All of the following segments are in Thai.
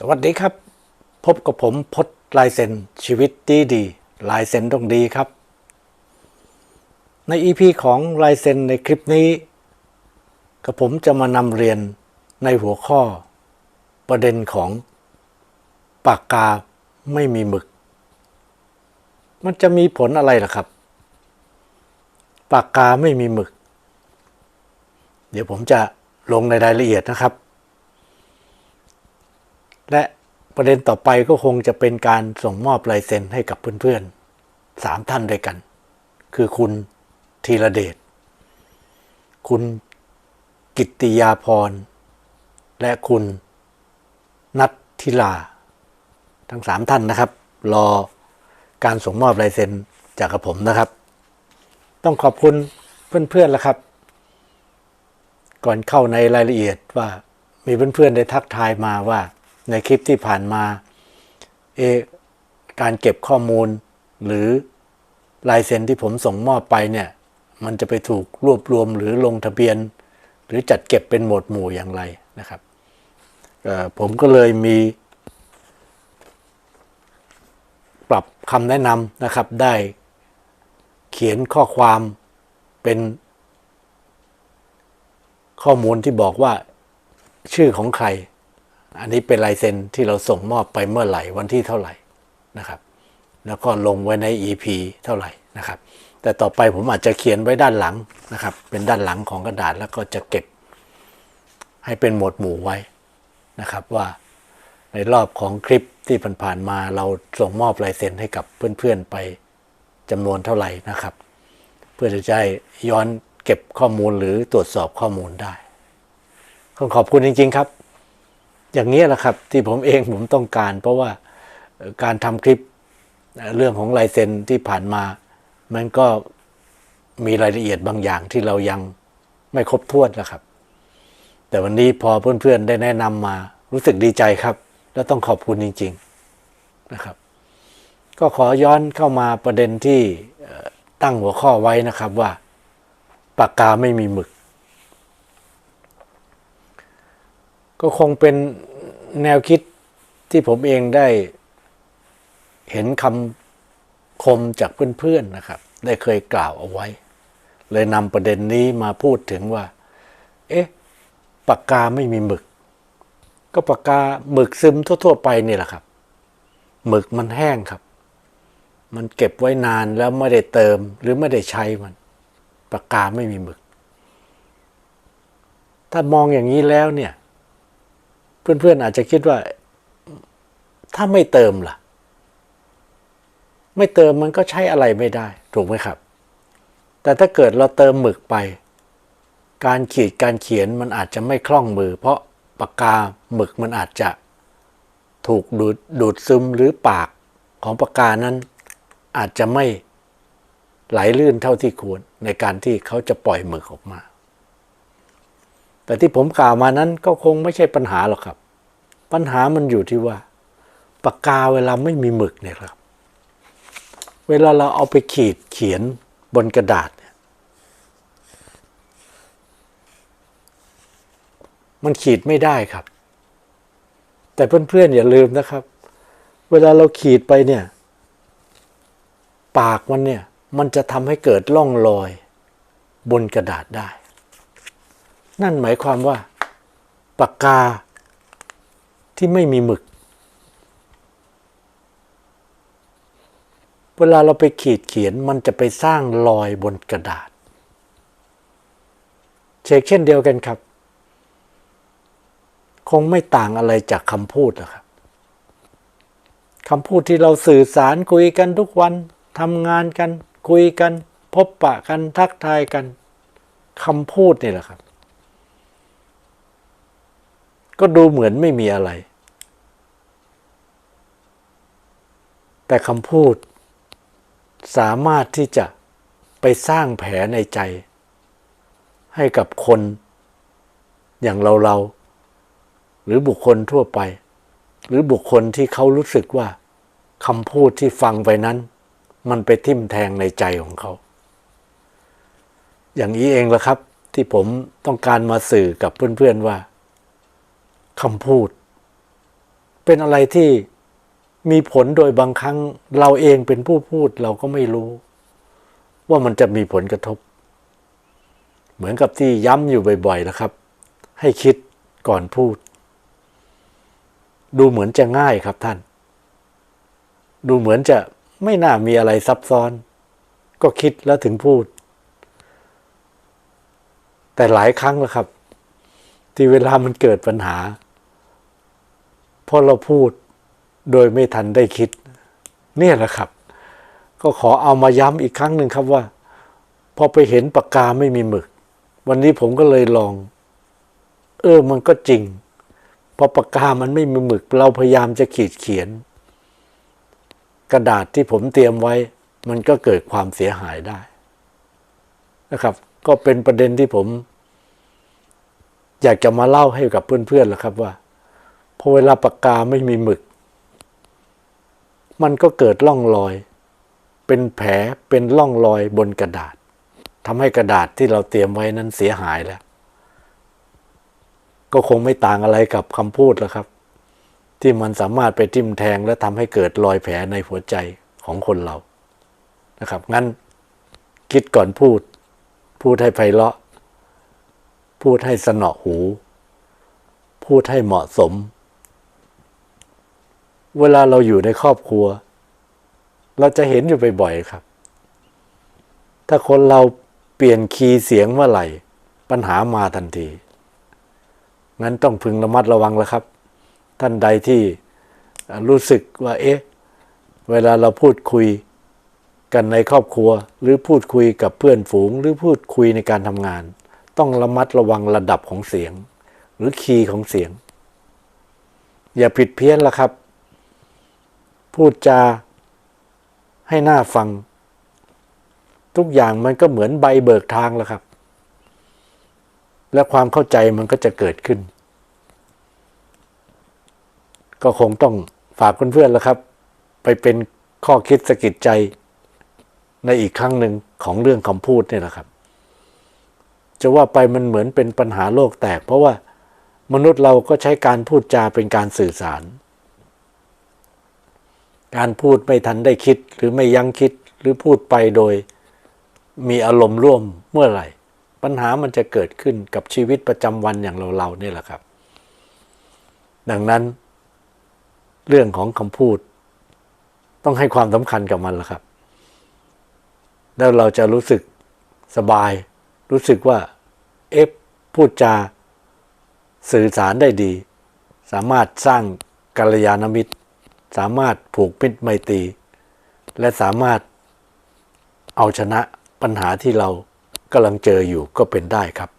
สวัสดีครับ พบกับผมพดลายเซ็นชีวิตดีดี ลายเซ็นต้องดีครับ ใน EP ของลายเซ็นในคลิปนี้กับผมจะมานำเรียนในหัวข้อ ประเด็นของปากกาไม่มีหมึก มันจะมีผลอะไรล่ะครับ ปากกาไม่มีหมึก เดี๋ยวผมจะลงในรายละเอียดนะครับ และประเด็นต่อไปก็คงจะเป็นการส่งมอบลายเซ็นให้กับเพื่อนๆสามท่านด้วยกัน คือคุณธีรเดช คุณกิตติยาพร และคุณนัทธิลา ทั้งสามท่านนะครับ รอการส่งมอบลายเซ็นจากกับผมนะครับ ต้องขอบคุณเพื่อนๆแล้วครับ ก่อนเข้าในรายละเอียดว่ามีเพื่อนๆได้ทักทายมาว่า ในคลิปที่ผ่านมาเอการเก็บข้อมูล หรือลายเซ็นที่ผมส่งมอบไปเนี่ยมันจะไปถูกรวบรวมหรือลงทะเบียน หรือจัดเก็บเป็นหมวดหมู่อย่างไรนะครับผมก็เลยมี ปรับคำแนะนำนะครับได้เขียนข้อความเป็นข้อมูลที่บอกว่าชื่อของใคร อันนี้เป็นลายเซ็นที่เราส่งมอบไปเมื่อไหร่วันที่เท่าไหร่นะครับ แล้วก็ลงไว้ใน EP เท่าไหร่นะครับ แต่ต่อไปผมอาจจะเขียนไว้ด้านหลังนะครับ เป็นด้านหลังของกระดาษแล้วก็จะเก็บ ให้เป็นหมวดหมู่ไว้นะครับว่าในรอบของคลิปที่ผ่านๆมาเราส่งมอบลายเซ็นให้กับเพื่อนๆไปจำนวนเท่าไหร่นะครับ เพื่อจะได้ย้อนเก็บข้อมูลหรือตรวจสอบข้อมูลได้ขอขอบคุณจริง ๆ ครับ อย่างนี้แหละครับที่ผมเองผมต้องการ เพราะว่าการทำคลิปเรื่องของลายเซ็นที่ผ่านมา มันก็มีรายละเอียดบางอย่างที่เรายังไม่ครบถ้วนนะครับ แต่วันนี้พอเพื่อนๆได้แนะนำมารู้สึกดีใจครับ และต้องขอบคุณจริง ๆนะครับ ก็ขอย้อนเข้ามาประเด็นที่ตั้งหัวข้อไว้นะครับว่าปากกาไม่มีหมึก ก็คงเป็นแนวคิดที่ผมเองได้เห็นคำคมจากเพื่อนๆนะครับ ได้เคยกล่าวเอาไว้ เลยนำประเด็นนี้มาพูดถึงว่า เอ๊ะปากกาไม่มีหมึก ก็ปากกาหมึกซึมทั่ว ๆ ไปนี่แหละครับ หมึกมันแห้งครับ มันเก็บไว้นานแล้วไม่ได้เติมหรือไม่ได้ใช้มันปากกาไม่มีหมึก ถ้ามองอย่างนี้แล้วเนี่ย เพื่อนๆอาจจะคิดว่า ถ้าไม่เติมล่ะ ไม่เติมมันก็ใช้อะไรไม่ได้ ถูกไหมครับ แต่ถ้าเกิดเราเติมหมึกไป การขีดการเขียนมันอาจจะไม่คล่องมือ เพราะปากกาหมึกมันอาจจะถูกดูดดูดซึมหรือปากของปากกานั้น อาจจะไม่ไหลลื่นเท่าที่ควรในการที่เขาจะปล่อยหมึกออกมา แต่ที่ผมกล่าวมานั้นก็คงไม่ใช่ปัญหาหรอกครับ ปัญหามันอยู่ที่ว่าปากกาเวลาไม่มีหมึกเนี่ยครับ เวลาเราเอาไปขีดเขียนบนกระดาษเนี่ยมันขีดไม่ได้ครับ แต่เพื่อนๆอย่าลืมนะครับ เวลาเราขีดไปเนี่ย ปากมันเนี่ย มันจะทำให้เกิดร่องรอยบนกระดาษได้ นั่นหมายความว่าปากกาที่ไม่มีหมึก เวลาเราไปขีดเขียนมันจะไปสร้างรอยบนกระดาษ เชกเช่นเดียวกันครับ คงไม่ต่างอะไรจากคำพูดหรอกครับคำพูดที่เราสื่อสารคุยกันทุกวันทำงานกัน คุยกัน พบปะกันทักทายกันคำพูดนี่แหละครับ ก็ดูเหมือนไม่มีอะไร แต่คำพูดสามารถที่จะไปสร้างแผลในใจ ให้กับคนอย่างเราเราๆหรือบุคคลทั่วไป หรือบุคคลที่เขารู้สึกว่าคำพูดที่ฟังไปนั้น มันไปทิ่มแทงในใจของเขา อย่างนี้เองละครับ ที่ผมต้องการมาสื่อกับเพื่อนๆว่า คำพูด เป็นอะไรที่มีผลโดยบางครั้งเราเองเป็นผู้พูดเราก็ไม่รู้ ว่ามันจะมีผลกระทบ เหมือนกับที่ย้ำอยู่บ่อยๆนะครับ ให้คิดก่อนพูด ดูเหมือนจะง่ายครับท่าน ดูเหมือนจะไม่น่ามีอะไรซับซ้อน ก็คิดแล้วถึงพูด แต่หลายครั้งแล้วครับ ที่เวลามันเกิดปัญหา พอเราพูดโดยไม่ทันได้คิด เนี่ยแหละครับ ก็ขอเอามาย้ำอีกครั้งหนึ่งครับว่า พอไปเห็นปากกาไม่มีหมึก วันนี้ผมก็เลยลอง เออมันก็จริง พอปากกามันไม่มีหมึก เราพยายามจะขีดเขียน กระดาษที่ผมเตรียมไว้ มันก็เกิดความเสียหายได้นะครับ ก็เป็นประเด็นที่ผม อยากจะมาเล่าให้กับเพื่อนๆแหละครับว่า พอเวลาปากกาไม่มีหมึก มันก็เกิดร่องรอย เป็นแผลเป็นร่องรอยบนกระดาษทำให้กระดาษที่เราเตรียมไว้นั้นเสียหายแล้ว ก็คงไม่ต่างอะไรกับคำพูดแล้วครับ ที่มันสามารถไปทิ่มแทงและทำให้เกิดรอยแผลในหัวใจของคนเรานะครับ งั้นคิดก่อนพูด พูดให้ไพเราะ พูดให้สนอหู พูดให้เหมาะสม เวลาเราอยู่ในครอบครัว เราจะเห็นอยู่บ่อยๆครับ ถ้าคนเราเปลี่ยนคีย์เสียงเมื่อไหร่ ปัญหามาทันที งั้นต้องพึงระมัดระวังแล้วครับ ท่านใดที่รู้สึกว่า เอ๊ะ เวลาเราพูดคุยกันในครอบครัว หรือพูดคุยกับเพื่อนฝูง หรือพูดคุยในการทำงาน ต้องระมัดระวังระดับของเสียง หรือคีย์ของเสียง อย่าผิดเพี้ยนละครับ พูดจาให้หน่าฟัง ทุกอย่างมันก็เหมือนใบเบิกทางแล้วครับ และความเข้าใจมันก็จะเกิดขึ้น ก็คงต้องฝากเพื่อนๆแล้วครับ ไปเป็นข้อคิดสะกิดใจในอีกครั้งหนึ่งของเรื่องคำพูดเนี่ยแหละครับ จะว่าไปมันเหมือนเป็นปัญหาโลกแตก เพราะว่ามนุษย์เราก็ใช้การพูดจาเป็นการสื่อสาร การพูดไม่ทันได้คิดหรือไม่ยั้งคิดหรือพูดไปโดย มีอารมณ์ร่วมเมื่อไหร่ ปัญหามันจะเกิดขึ้นกับชีวิตประจำวันอย่างเราเราเนี่ยแหละครับ ดังนั้น เรื่องของคำพูด ต้องให้ความสำคัญกับมันละครับ แล้วเราจะรู้สึกสบาย รู้สึกว่า เอฟพูดจา สื่อสารได้ดี สามารถสร้างกัลยาณมิตร สามารถผูกมิตรไมตรีและสามารถเอาชนะปัญหาที่เรากำลังเจออยู่ก็เป็นได้ครับ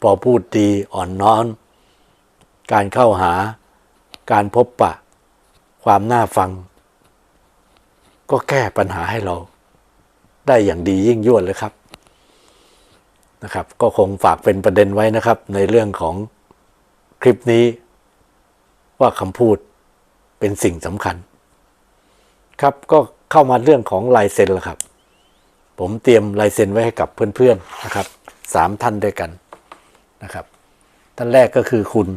พอพูดดีอ่อนน้อมการเข้าหาการพบปะ ความน่าฟัง ก็แก้ปัญหาให้เรา ได้อย่างดียิ่งยวดเลยครับนะครับ ก็คงฝากเป็นประเด็นไว้นะครับ ในเรื่องของคลิปนี้ว่าคำพูด เป็นสิ่งสำคัญ ครับก็เข้ามาเรื่องของลายเซ็นแล้วครับ ผมเตรียมลายเซ็นไว้ให้กับเพื่อนๆนะครับสามท่านด้วยกันนะครับ ท่านแรกก็คือคุณ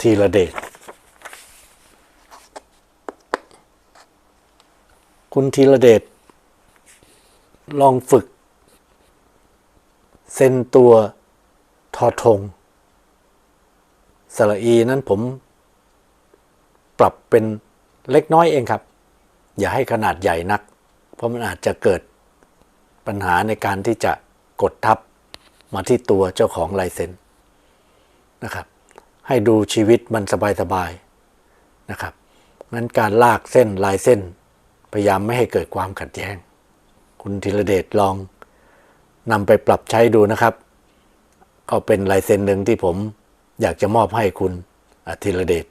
ธีระเดชคุณธีระเดชลองฝึก เซ็นตัวทอทงสระอีนั้นผม ปรับเป็นเล็กน้อยเองครับ อย่าให้ขนาดใหญ่นัก เพราะมันอาจจะเกิดปัญหาในการที่จะกดทับมาที่ตัวเจ้าของลายเซ็นนะครับให้ดูชีวิตมันสบายๆนะครับงั้นการลากเส้นลายเส้น พยายามไม่ให้เกิดความขัดแย้ง คุณธีรเดชลองนำไปปรับใช้ดูนะครับ ก็เป็นลายเซ็นหนึ่งที่ผมอยากจะมอบให้คุณธีรเดช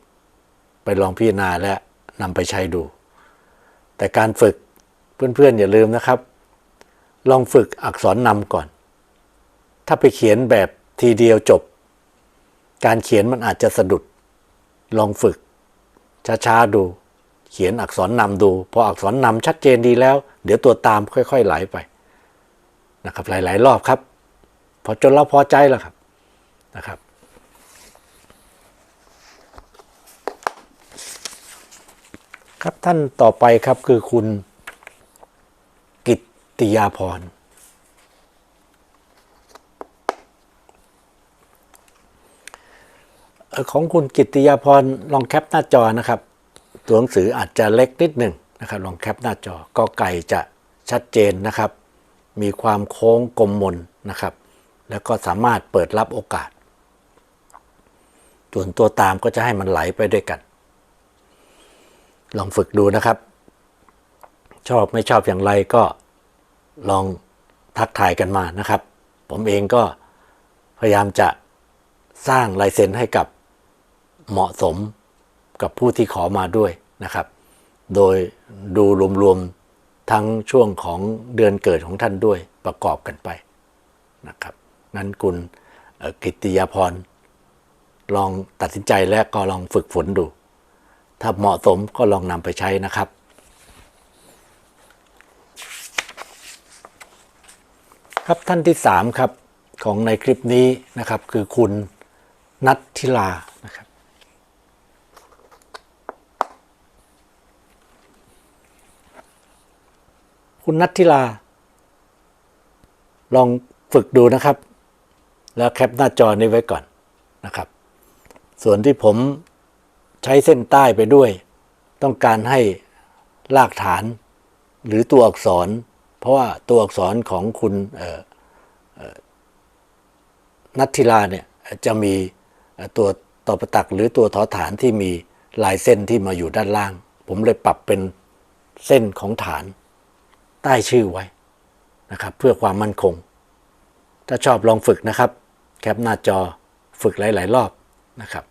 ไปลองพิจารณาและนำไปใช้ดู แต่การฝึกเพื่อนๆอย่าลืมนะครับ ลองฝึกอักษรนำก่อน ถ้าไปเขียนแบบทีเดียวจบ การเขียนมันอาจจะสะดุด ลองฝึก ช้าๆดู เขียนอักษรนำดู พออักษรนำชัดเจนดีแล้ว เดี๋ยวตัวตามค่อยๆไหลไปนะครับหลายๆ รอบครับ พอจนเราพอใจแล้วครับนะครับ ครับท่านต่อไปครับคือคุณกิตติยาพร ของคุณกิตติยาพรลองแคปหน้าจอนะครับ ตัวหนังสืออาจจะเล็กนิดหนึ่งนะครับ ลองแคปหน้าจอก็ไก่จะชัดเจนนะครับ มีความโค้งกลมมนนะครับ แล้วก็สามารถเปิดรับโอกาสส่วนตัวตามก็จะให้มันไหลไปด้วยกัน ลองฝึกดูนะครับ ชอบไม่ชอบอย่างไรก็ลองทักทายกันมานะครับ ผมเองก็พยายามจะสร้างลายเซ็นให้กับเหมาะสมกับผู้ที่ขอมาด้วยนะครับ โดยดูรวมๆทั้งช่วงของเดือนเกิดของท่านด้วยประกอบกันไปนะครับนั้นคุณกิตติยาพรลองตัดสินใจและก็ลองฝึกฝนดู ถ้าเหมาะสมก็ลองนำไปใช้นะครับ ครับท่านที่สามครับของในคลิปนี้นะครับ คือคุณนัทธิลานะครับ คุณนัทธิลา ลองฝึกดูนะครับ แล้วแคปหน้าจอนี้ไว้ก่อนนะครับ ส่วนที่ผม ใช้เส้นใต้ไปด้วย ต้องการให้รากฐานหรือตัวอักษร เพราะว่าตัวอักษรของคุณนัทธิลาเนี่ยจะมีตัวต่อประตักหรือตัวทอฐานที่มีลายเส้นที่มาอยู่ด้านล่าง ผมเลยปรับเป็นเส้นของฐานใต้ชื่อไว้นะครับ เพื่อความมั่นคง ถ้าชอบลองฝึกนะครับ แคปหน้าจอฝึกหลาย ๆ รอบนะครับ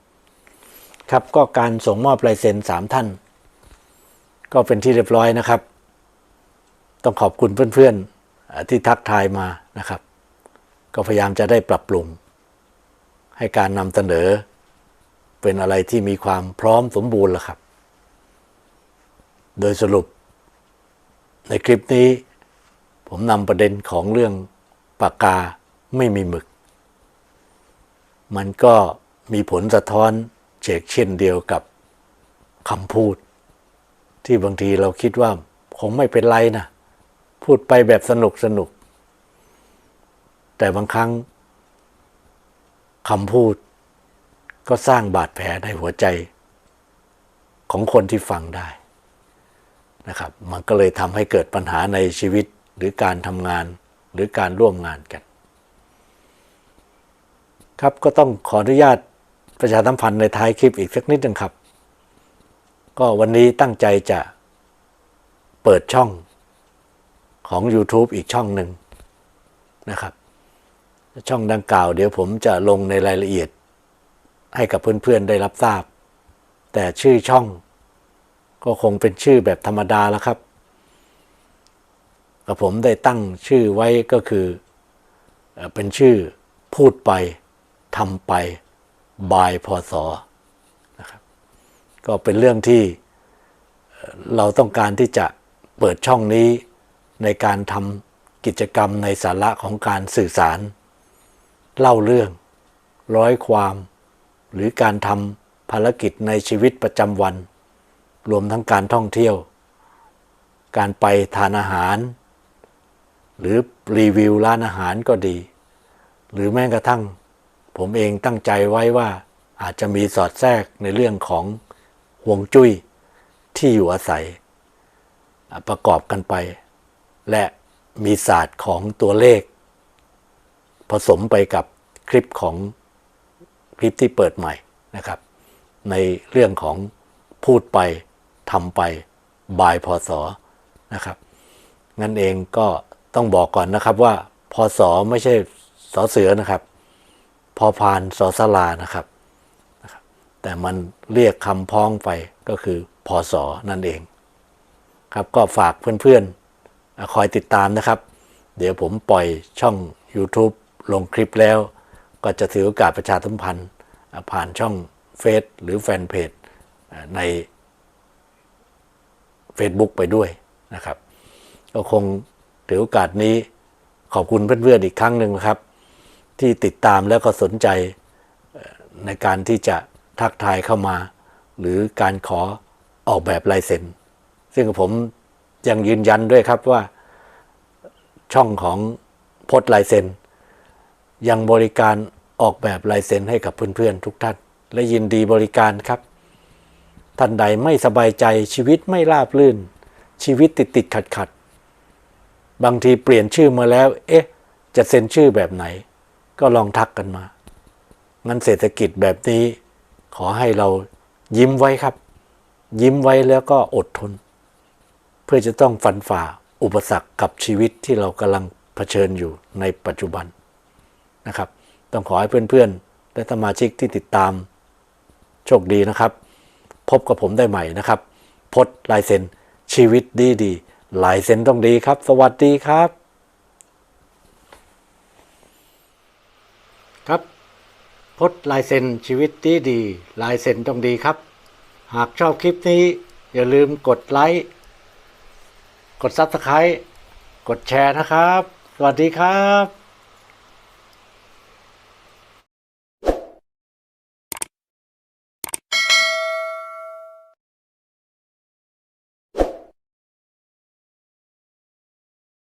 ครับก็การส่งมอบลายเซ็นสามท่าน ก็เป็นที่เรียบร้อยนะครับ ต้องขอบคุณเพื่อนๆเอ่อที่ทักทายมานะครับ ก็พยายามจะได้ปรับปรุง ให้การนำเสนอ เป็นอะไรที่มีความพร้อมสมบูรณ์ล้วครับ โดยสรุป ในคลิปนี้ ผมนำประเด็นของเรื่องปากกาไม่มีหมึก มันก็มีผลสะท้อน เชกเช่นเดียวกับคำพูด ที่บางทีเราคิดว่าคงไม่เป็นไรนะพูดไปแบบสนุกสนุก แต่บางครั้งคำพูดก็สร้างบาดแผลในหัวใจ ของคนที่ฟังได้นะครับ มันก็เลยทำให้เกิดปัญหาในชีวิตหรือการทำงานหรือการร่วมงานกัน ครับก็ต้องขออนุญาต ประชาสัมพันธ์ในท้ายคลิปอีกสักนิดหนึ่งครับ ก็วันนี้ตั้งใจจะเปิดช่องของ YouTube อีกช่องหนึ่งนะครับ ช่องดังกล่าวเดี๋ยวผมจะลงในรายละเอียด ให้กับเพื่อนๆได้รับทราบ แต่ชื่อช่อง ก็คงเป็นชื่อแบบธรรมดาแล้วครับกับผมได้ตั้งชื่อไว้ก็คือเอ่อเป็นชื่อพูดไปทำไป บายพศนะครับก็เป็นเรื่องที่เราต้องการที่จะเปิดช่องนี้ในการทำกิจกรรมในสาระของการสื่อสาร เล่าเรื่อง ร้อยความ หรือการทำภารกิจในชีวิตประจำวัน รวมทั้งการท่องเที่ยว การไปทานอาหาร หรือรีวิวร้านอาหารก็ดี หรือแม้กระทั่ง ผมเองตั้งใจไว้ว่าอาจจะมีสอดแทรกในเรื่องของห่วงจุ้ยที่อยู่อาศัย ประกอบกันไป และมีศาสตร์ของตัวเลข ผสมไปกับคลิปของคลิปที่เปิดใหม่นะครับ ในเรื่องของพูดไปทำไปบายพศนะครับงั้นเองก็ต้องบอกก่อนนะครับว่าพศไม่ใช่สอเสือนะครับ พอพานสอสลานะครับ แต่มันเรียกคำพ้องไปก็คือพศนั่นเอง ครับก็ฝากเพื่อนๆ คอยติดตามนะครับ เดี๋ยวผมปล่อยช่อง YouTube ลงคลิปแล้ว ก็จะถือโอกาสประชาสัมพันธ์ ผ่านช่องเฟซหรือแฟนเพจใน Facebook ไปด้วยนะครับ ก็คงถือโอกาสนี้ขอบคุณเพื่อนๆอีกครั้งหนึ่งนะครับ ที่ติดตามแล้วก็สนใจในการที่จะทักทายเข้ามา หรือการขอออกแบบลายเซ็นซึ่งผมยังยืนยันด้วยครับว่าช่องของพจน์ลายเซ็นยังบริการออกแบบลายเซ็นให้กับเพื่อนๆทุกท่าน และยินดีบริการครับ ท่านใดไม่สบายใจชีวิตไม่ราบรื่น ชีวิตติดติดขัดขัดบางทีเปลี่ยนชื่อมาแล้ว เอ๊ะ จะเซ็นชื่อแบบไหน ก็ลองทักกันมา งั้นเศรษฐกิจแบบนี้ ขอให้เรายิ้มไว้ครับ ยิ้มไว้แล้วก็อดทน เพื่อจะต้องฟันฝ่าอุปสรรคกับชีวิตที่เรากำลังเผชิญอยู่ในปัจจุบันนะครับ ต้องขอให้เพื่อนๆ และสมาชิกที่ติดตาม โชคดีนะครับ พบกับผมได้ใหม่นะครับ พดลายเซ็นชีวิตดีดีลายเซ็นต้องดีครับ สวัสดีครับ พดลายเซ็นชีวิตดีดี ลายเซ็นต้องดีครับ หากชอบคลิปนี้ อย่าลืมกดไลค์ กดซับสไครต์กดแชร์นะครับ สวัสดีครับ